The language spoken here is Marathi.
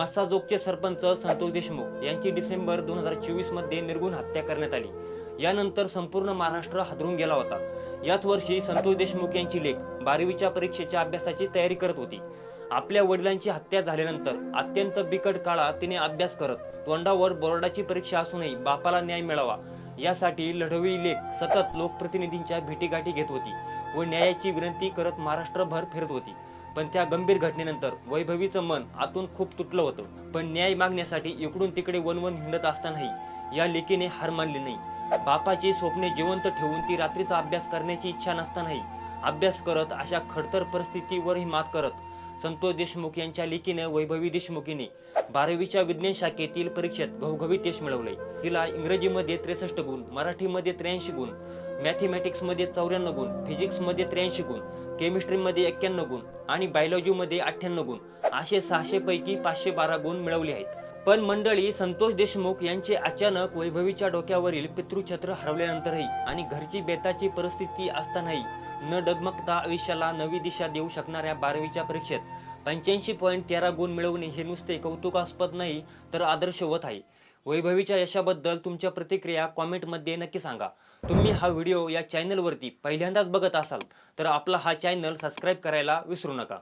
मस्साजोगचे सरपंच संतोष देशमुख यांची डिसेंबर दोन हजार चोवीसमध्ये निर्गुण हत्या करण्यात आली. यानंतर संपूर्ण महाराष्ट्र हादरून गेला होता. याच वर्षी संतोष देशमुख यांची लेख बारावीच्या परीक्षेच्या अभ्यासाची तयारी करत होती. आपल्या वडिलांची हत्या झाल्यानंतर अत्यंत बिकट काळात तिने अभ्यास करत तोंडावर बोर्डाची परीक्षा असूनही बापाला न्याय मिळावा. यासाठी लढवी लेख सतत लोकप्रतिनिधींच्या भेटीगाठी घेत होती व न्यायाची विनंती करत महाराष्ट्रभर फिरत होती. पण त्या गंभीर घटनेनंतर वैभवीचं मन आतून खूप तुटलं होतं. पण न्याय मागण्यासाठी इकडून तिकडे वनवन हिंडत असतानाही या लेकीने हार मानली नाही. बापाची स्वप्ने जिवंत ठेवून ती रात्रीचा अभ्यास करण्याची इच्छा नसतानाही अभ्यास करत अशा खडतर परिस्थितीवरही मात करत संतोष देशमुख यांच्या लेकीने वैभवी देशमुखीने बारावीच्या विज्ञान शाखेतील परीक्षेत घवघवीत यश मिळवले तिला इंग्रजीमध्ये त्रेसष्ट गुण मराठीमध्ये त्र्याऐंशी गुण मॅथमॅटिक्समध्ये चौऱ्याण्णव गुण फिजिक्समध्ये त्र्याऐंशी गुण केमिस्ट्रीमध्ये एक्क्याण्णव गुण आणि बायोलॉजीमध्ये अठ्ठ्याण्णव गुण. असे सहाशे पैकी पाचशे बारा गुण मिळवले आहेत. पण मंडळी संतोष देशमुख यांचे अचानक वैभवीच्या डोक्यावरील पितृछत्र हरवल्यानंतरही आणि घरची बेताची परिस्थिती असतानाही न डगमगता आयुष्याला नवी दिशा देऊ शकणाऱ्या बारावीच्या परीक्षेत पंच्याऐंशी पॉईंट तेरा गुण मिळवणे हे नुसते कौतुकास्पद नाही तर आदर्श होत आहे. वैभवीच्या यशाबद्दल तुमच्या प्रतिक्रिया कॉमेंटमध्ये नक्की सांगा. तुम्ही हा व्हिडिओ या चॅनलवरती पहिल्यांदाच बघत असाल तर आपला हा चॅनल सबस्क्राईब करायला विसरू नका.